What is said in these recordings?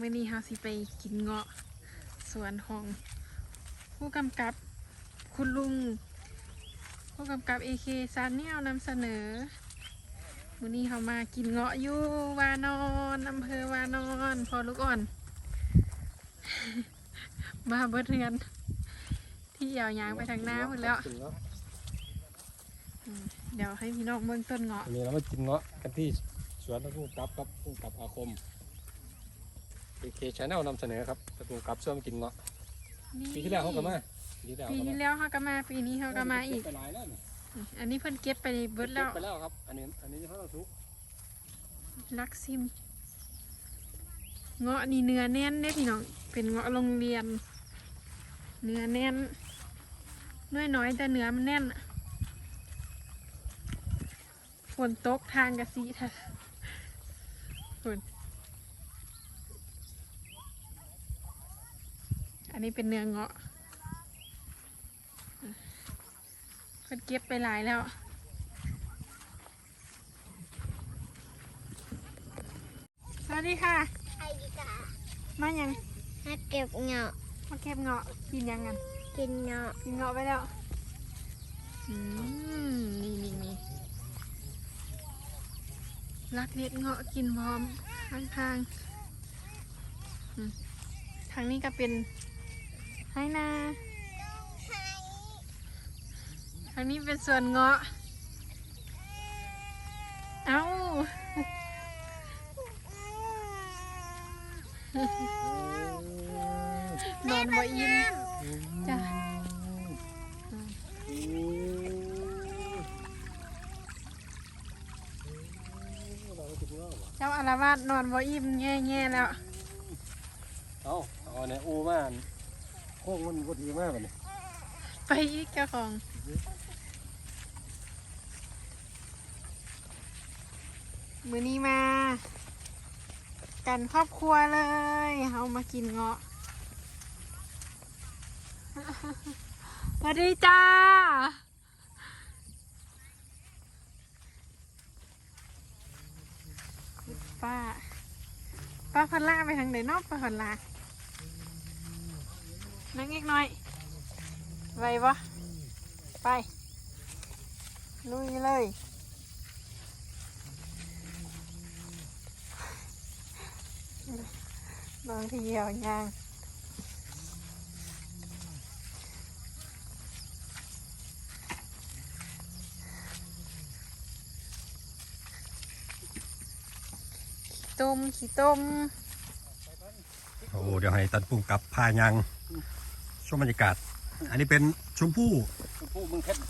มื่อนี้เฮาสิไปกินเงาะสวนของผู้กำกับคุณลุง ผู้กำกับ AK ซานเนียวนำเสนอมื่อนี้เขามากินเงาะอยู่วานอนอำเภอวานอนพอลูกอ่อน มาเบิดเรือน ที่ยาวยางไปทางน้าหมดแล้วเดี๋ยวให้พี่น้องเบิ่งต้นเงาะ วันนี้เรามากินเงาะกันที่สวนท่านผู้กำกับครับผู้กำกับอาคม เอเคชาแนลนำเสนอครับท่านผู้กำกับชวนมากินเงาะปีที่แล้วเขาก็มาปีที่แล้วปีเขาก็ที่มาแล้วเขาก็มาปีนี้เขาก็มาอีก ไปหลายแล้วนี่อันนี้เพิ่นเก็บไปเบิดแล้วไปแล้วครับ อันนี้อันนี้เขาเราทุก ลักซิม เงาะนี่เนื้อแน่นเด้พี่น้อง เป็นเงาะโรงเรียน เนื้อแน่นน้อยน้อยๆแต่เนื้อมันแน่นอะฝนตกทางกะสีท่ะฝนอั นนี้เป็นเนื้อเงาะเพิ่นเก็บไปหลายแล้ว สวัสดีค่ะ ไอ้ดีกามายังมาเก็บเงาะมาเก็บเงาะกินยังกันกินเงาะกินเงาะไปแล้วอืมนี่นี่นี่รักเด็ดเงาะกินพร้อมข้างทางๆอืมทางนี้ก็เป็น ไฮนาทางนี้เป็นสวนเงาะ เอ้านอนบ่อิ่มจ้ะเจ้าอารวาสนอนบ่อิ่มแง่ๆแล้ว เอาเอาเนี่ยอูมาก โค้งมันก็ดีมากเลยไปอีกเจ้าของมือนี้มา กันครอบครัวเลยเฮามากินเงาะสวัสดีจ้าป้า ป้าพันล่าไปทางไหนนอกป้าพันล่า นั่งอีกหน่อยไวปะไป ลุยเลย บางทีเอายางขี้ต้มขี้ต้ม โอ้ เดี๋ยวให้ตันปุ่งกับพายัง มบรรยากาศ อันนี้เป็นชมพู่ผู้มึงเพชร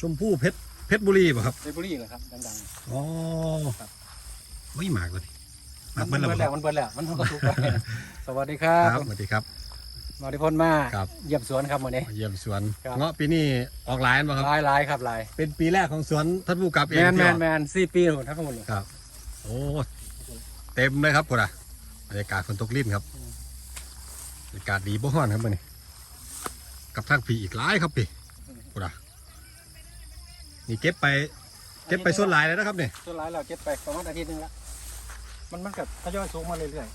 ชมพู่เพชรเพชรบุรีป่ะครับเบบุรีเหรอครับดังอ๋อวิ่หมากเลยหๆมากเบิ้ลเบิแล้วดบ่แล้วมันเบิดแล้วมันก็ทุกไปสวัสดีครัครับบสวัสดีครับมาดิพนมาครับเยี่ยมสวนครับวันนี้มาเยี่ยมสวนครับเงาะปีนี้ออกหลายป่ะครับลายลายครับลายเป็นปีแรกของสวนท่านผู้กับเอแมงนแมที่นแมนสี่ปีหมดทั้งหมดเลยครับ โอ้เต็มเลยครับพุ่นอะบรรยากาศฝนตกลิ้นครับบรรยากาศดีบ่ฮ้อนครับมื่อนี้ กับทางผีอีกหลายครับพี่พุ่นอะนี่เก็บไป เก็บไปส่วนหลายแล้วนะครับเนี่ยส่วนหลายเราเก็บไปประมาณอาทิตย์หนึงละมันมันกับทยอยสูงมาเรื่อย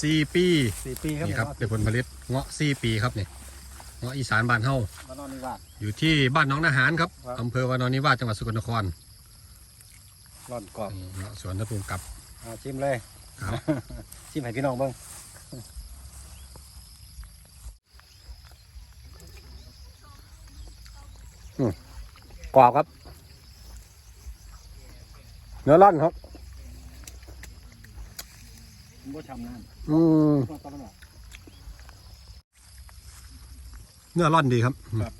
สี่ปีๆสี่ปีครับนี่ครับเป็นผลผลิตเงาะสี่ปีครับเนี่ยเงาะอีสานบ้านเฮา มานอนนี่ว่า อยู่ที่บ้านหน้องนาหารครับครับ อำเภอวานอนนิวาสจังหวัดสกลนครร่อนกรอบนี่เงาะสวนตะปูกับ อ่าชิมเลยครับ ชิมให้พี่น้องเบ้าง กรอบครับ เนื้อร่อนครับผมก็ทำนั่นอืมก็ต้องบอกเนื้อร่อนดีครับ ครับ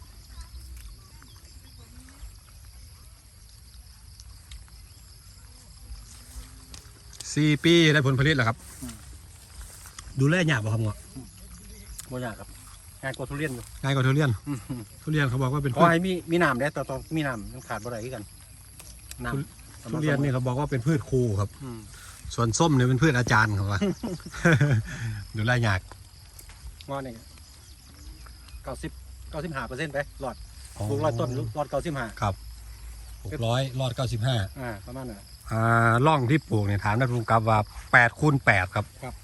สี่ปีได้ผลผลิตแล้วครับ ดูแลยากบ่ครับเงาะโมยากครับ งานกว่าทุเรียนอยู่ง่ายกว่าทุเรียนทุเรียนเขาบอกว่าเป็นขพือช ให้มีมีน้ำได้แต่ต้องมีน้ำมันขาดบ่ได้คือกันน้ำทุเรียนนี่เขาบอกว่าเป็นพืชครูครับ อืมส่วนส้มเนี่ยเป็นพืชอาจารย์เขาว่า ดูแลยากงอนี่เก้าสิบเก้าสิบห้าเปอร์เซ็นต์ไปหลอดปลูกร้อยต้นหลอดเก้าสิบห้าครับหกร้อยรอดเก้าสิบห้าอ่าประมาณนั้นออ่าร่องที่ปลูกเนี่ยถามท่านผู้กำกับว่าแปดคูณแปดครับ ครับ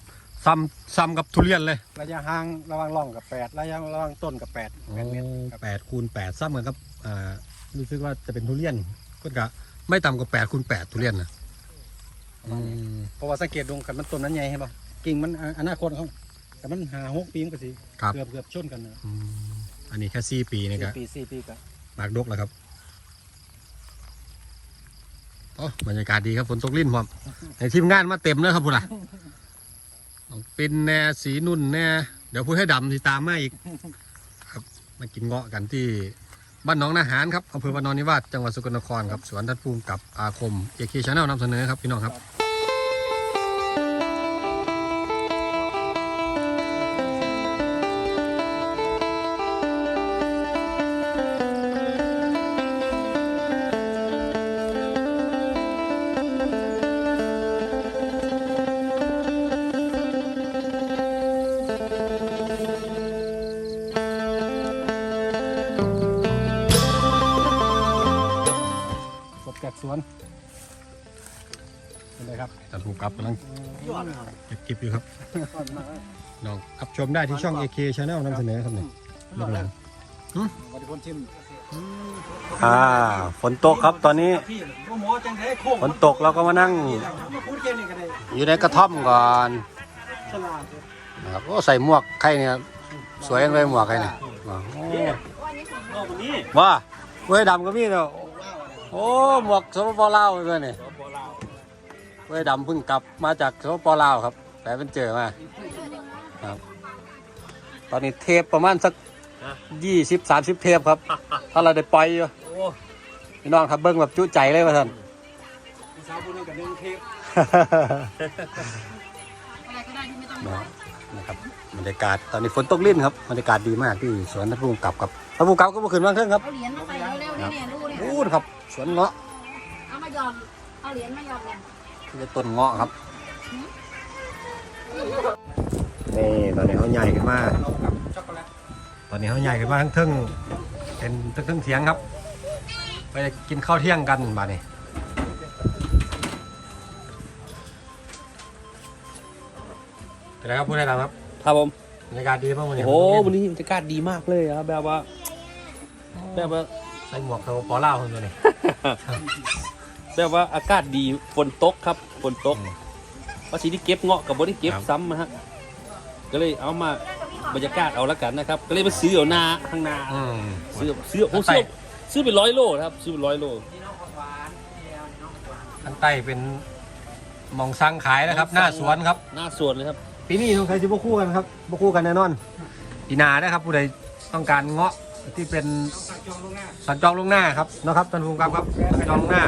ซ้ำซ้ำกับทุเรียนเลยระยะห่างระหว่างร่องกับแปดระยะระหว่างต้นกับแปดแปดเมตรครับแปดคูณแปดซ้ำกันครับอ่ารู้สึกว่าจะเป็นทุเรียนก็กะไม่ต่ำกว่าแปดคูณแปดทุเรียนนะอืมเพราะว่าสังเกตดูกันมันต้นนั้นใหญ่เห็นป่ะกิ่งมันอ่าอนาคตเขาแต่มันหาหกปีมันก็สิครับเกือบเกือบชนกันนะอืมอันนี้แค่สี่ปีนี่ก็สี่ปีสี่ปีก็หมากดกแล้วครับโอ้บรรยากาศดีครับฝนตกลิ้นพร้อมในทีมงานมาเต็มเลยครับพูดล่ะ น้องปินแน่สีนุ่นแน่ เดี๋ยวพูดให้ดำที่ตามมาอีก ครับมากินเงาะกันที่บ้านหนองนาหารครับอำเภอบ้านนอนนิวาสจังหวัดสกลนครครับสวนทัดภูมิกับอาคมเอเคชาแนลนำเสนอครับพี่น้องครับ ก็บคลิปอยู่ครับยอดมากน้องรับชมได้ที่ช่อง AK Channel นำเสนอครับเนี่ยเบื้องหลังวันที่พ้นชิมอ่าฝนตกครับตอนนี้พี่โมโหจังเลยโค้งฝนตกเราก็มานั่งมาพูดแค่นี้ก็ได้อยู่ในกระท่อมก่อนฉลาดนะครับโอ้ใส่หมวกใครเนี่ยสวยจังเลยหมวกใครเนี่ยว้าวโอ้โอ้วันนี้ว่าเว้ยดำก็มีเนาะโอ้หมวกสปปลาวเลยเนี่ยเว้ยดำเพิ่งกลับมาจากสปปลาวครับ แต่เป็นเจอมาครับ ตอนนี้เทปประมาณสักยี่สิบสามสิบเทปครับ ถ้าเราได้ปล่อยอยู่พี่น้องทับเบิ้งแบบจุใจเลยว่าท่านพี่สาวคนนึงกับหนึ่งเทปนะครับบรรยากาศตอนนี้ฝนตกลิ้นครับบรรยากาศดีมากที่สวนทับภูมิกับครับทับภูมิกับก็มาขึ้นมาเครื่องครับเอาเหรียญมาใส่เร็วๆนี่เนี่ยดูเนี่ยพูดครับ สวนเงาะเอามาหยอดเอาเหรียญมาหยอดเนี่ยที่จะต้นเงาะครับ นี่ตอนนี้เขาใหญ่ขึ้นมาช็อกโกแลตตอนนี้เขาใหญ่ขึ้นมาทั้งเทิงเป็นทั้งเทิงเถียงครับ ไปกินข้าวเที่ยงกันบ่านี่เป็นไรครับพูดได้แล้วครับครับผมบรรยากาศดีมากวันนี้โอ้โหวันนี้บรรยากาศดีมากเลยครับแบบว่าแบบว่าใส่หมวกตัวปอเล่าคนตัวนี้แบบว่าอากาศดีฝนตกครับฝนตก อืมว่าสีที่เก็บเงาะกับบได้เก็บครับซ้ำนะฮะก็เลยเอามาบรรยากาศเอาละกันนะครับ ก็เลยมาซื้อเอาหน้าข้างหน้าอืมซื้อซื้อโอ้ใส่ซื้อซื้อเป็นร้อยโลนะครับ ซื้อเป็นร้อยโลข้างใต้เป็นหมองซังขายนะครับ หน้าสวนครับ หน้าสวนเลยครับปีนี้สงสัยจะบ่คู่กันครับบ่คู่กันแน่นอนปีหนานะครับ ผู้ใดต้องการเงาะที่เป็นสั่งจองล่วงหน้าสัญจองล่วงหน้าครับเนาะครับท่านผู้กำกับครับสัญจองล่วงหน้า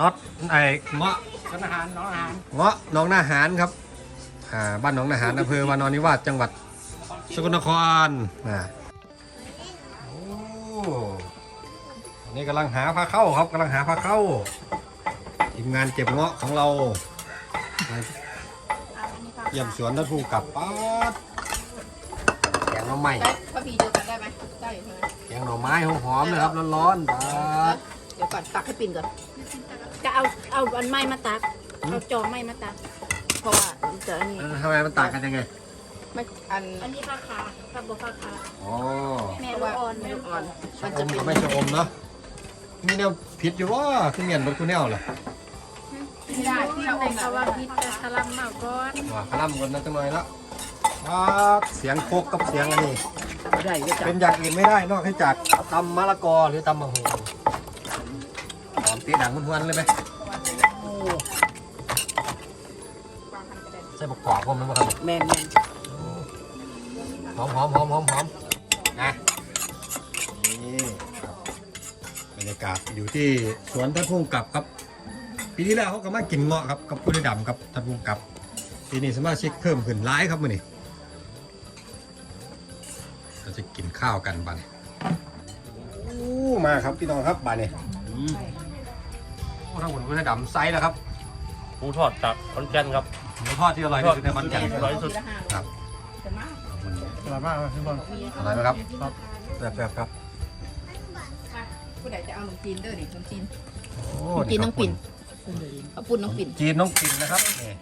น็อตไอ้เงาะ ร้านอาหารน้องอาหารเงาะหนองนาหารครับอ่าบ้านหนองนาหารอำเภอวานอนนิวาสจังหวัดสกลนครอ่าโอ้อันนี่กำลังหาพาเข้าครับกำลังหาพาเข้าทีมงานเก็บเงาะของเรามาเยี่ยมสวนท่านผู้กำกับป๊าดแกงหน่อไม้พระพีเดียวกันได้ไหมได้อยู่ใช่ไหมแกงหน่อไม้หอมๆเลยครับร้อนๆป๊าดเดี๋ยวก่อนตักให้ปิ่นก่อน จะเอาเอาอันไม้มาตักเอาจองไม้มาตักเพราะว่ามันจะอันนี่เออทำไมมันต่างกันยังไง ไม่อันอันนี้ราคาถ้าบอกราคาอ๋อแม่เพราะลูกว่าอ่อนไม่ลูกอ่อนชะมันอจะมเป็นกับไม่ชะอมเนาะมีแนวผิดอยู่ว่าคือเมียนรถกูแนวเหรอไม่ได้ที่เราในเองสวัสดิแต่สลัมมาก่อนว่าขลัมกันนะจังหน่อยละอ่าเสียงโคกกับเสียงอันนี้ไม่ได้ก็จะเป็นอย่างอื่นไม่ได้นอกจากตำมะละกอหรือตำมะฮูห อมตีดังหวนๆเลยไหมใส่บกกอกผมนะครับแมนแมนหอมหอมหอมหอมหอมนะนี่ครับบรรยากาศอยู่ที่สวนท่านพุ่งกลับครับปีที่แล้วเขาก็มากินเงาะครับกับผู้ได้ดำครับท่านพุ่งกลับปีนี้สมาชิกเพิ่มขึ้นหลายครับมื่อนี้เราจะกินข้าวกันบ้านโอ้มาครับพี่น้องครับบ้านนี้โอ้ ทั้งหมดผู้ได้ดำไซส์แล้วครับหมูทอดจากขอนแก่นครับหมูทอดที่อร่อยที่สุดในขอนแก่นอร่อยที่สุดครับอร่อยมากเลยพี่บอลอร่อยไหมครับแบบแบบครับผู้ใดจะเอาขนมจีนเด้อนี่ขนมจีนโอ้กินน้องปิ่นเอาปุ่นน้องปิ่นจีนน้องปิ่นนะครับนี่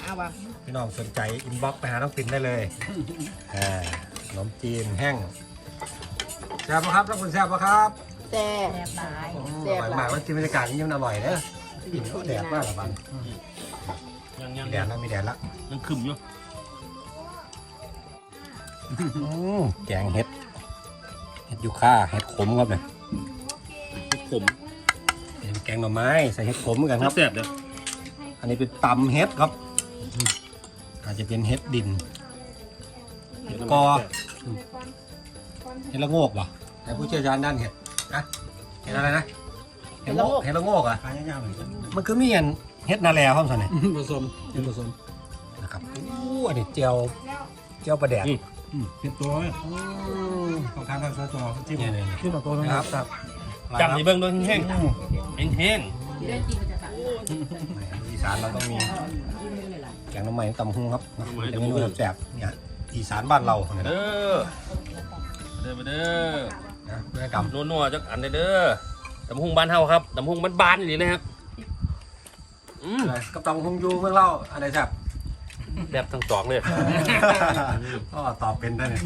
เอาว่ะพี่น้องสนใจอินบ็อกซ์ไปหาน้องปิ่นได้เลยอ่าขนมจีนแห้งแซ่บปะครับน้องคุณแซ่บปะครับ แซ่บอืมแซ่อบร่อยหลาย มากมันกินบรรยากาศอย่างนี้มันอร่อยเนอะอิ่มก็แดดมากละบันยังยังมีแดดแล้วมีแดดแล้วยังขึ้นอยู่อืมแกงเห็ดเห็ดยูค่าเห็ดขมครับเนี่ยผมเป็นแกงหน่อไม้ใส่เห็ดขมเหมือนกันครับ แซ่บเลยอันนี้เป็นตำเห็ดครับอืมอาจจะเป็นเห็ดดินเห็ดกอเห็ดละโงกป่ะแต่ผู้เชี่ยวชาญด้านเห็ด นะเห็ดอะไรนะ เห็ดละโงกเห็ดละโงกอะมันคือมีอันเห็ดนาแลพร้อมสันเนี่ยผสมเป็นผสมนะครับอู้อันนี้เจียวเจียวปลาแดดเป็นตัวอืมของทางการตัวจิ้มเนี่ยเนี่ยจิ้มตัวนะนะคครัรับบครับจับในเบื้องต้นแห้งอืมแห้งแห้งอีสานเราต้องมีแกงหน้ำไม้ตำหุงครับเป็นเมนูแซ่บๆเนี่ยอีสานบ้านเราเนี่ยเด้นะอเด้อมาเด้อ นะเพื่อกรรมนัวๆจักอันเด้อเด้อตำหุงบ้านเฮาครับตำหุงบ้านๆนี่นะครับอืมกับตำหุงยูเมื่อเล่าอะไรแซ่บแซ่บทั้งสองเลยก็ตอบเป็นได้เนี่ย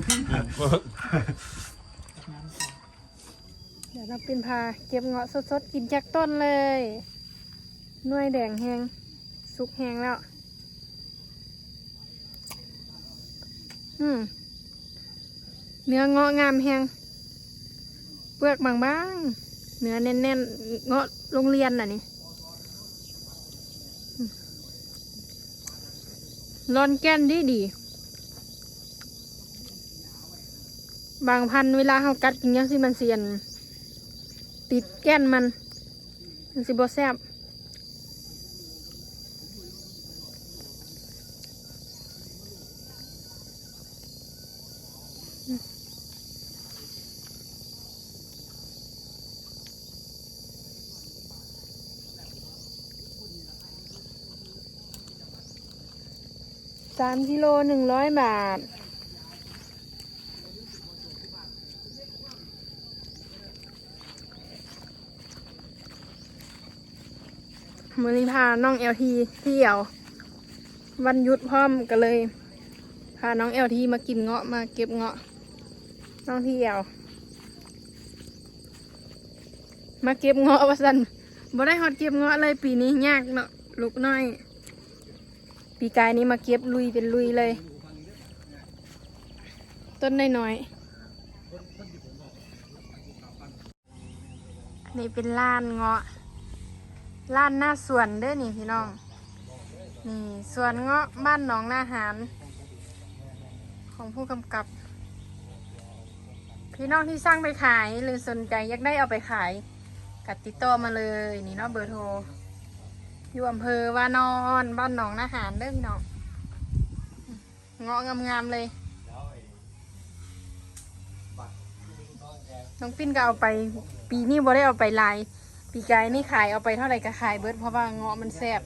เดี๋ยวเราเป็นพาเก็บเงาะสดๆกินจากต้นเลยหน่วยแดงแหงสุกแหงแล้ว อืมเนื้อเงาะงามแหงเปลือกบางๆเนื้อแน่นๆเงาะโรงเรียนน่ะนี่ร้อนแก้นดีดี บางพันเวลาเขากัดกินยังสิมันเสียน ติดแก้นมัน มันสิบแซบ สามกิโลหนึ่งร้อยบาท มือนี้พาน้องเอลทีเที่ยว วันหยุดพร้อมกันเลย พาน้องเอลทีมากินเงาะมาเก็บเงาะ น้องเที่ยว มาเก็บเงาะว่าสันบ่ได้ฮอดเก็บเงาะเลยปีนี้ยากเนาะลูกน้อย ปีกายนี้มาเก็บลุยเป็นลุยเลย ต้นน้อยๆนนี้เป็นล้านเงาะร้านหน้าสวนเด้อนี่พี่น้อง นี่สวนเงาะบ้านหนองนาหาร ของผู้กำกับ พี่น้องที่สร้างไปขายหรือสนใจอยากได้เอาไปขายกัดติดต่อมาเลยนี่เนาะเบอร์โทร อยู่อำเภอวานอนบ้านหนองนาหารเด้อพี่น้องเงาะงามๆเลยน้องปิ้นก็เอาไปปีนี้บ่ได้เอาไปลาย ปีกายนี่ขายเอาไปเท่าไหร่ก็ขายเบิดเพราะว่าเงาะมันแซ่บ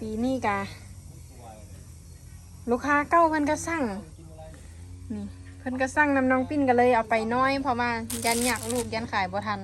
ปีนี้กะลูกค้าเก้าเพิ่นก็สั่งนี่เพิ่นก็สั่งนำน้องปิ้นก็เลยเอาไปน้อยเพราะว่ายันอยากลูกยันขายบ่ทัน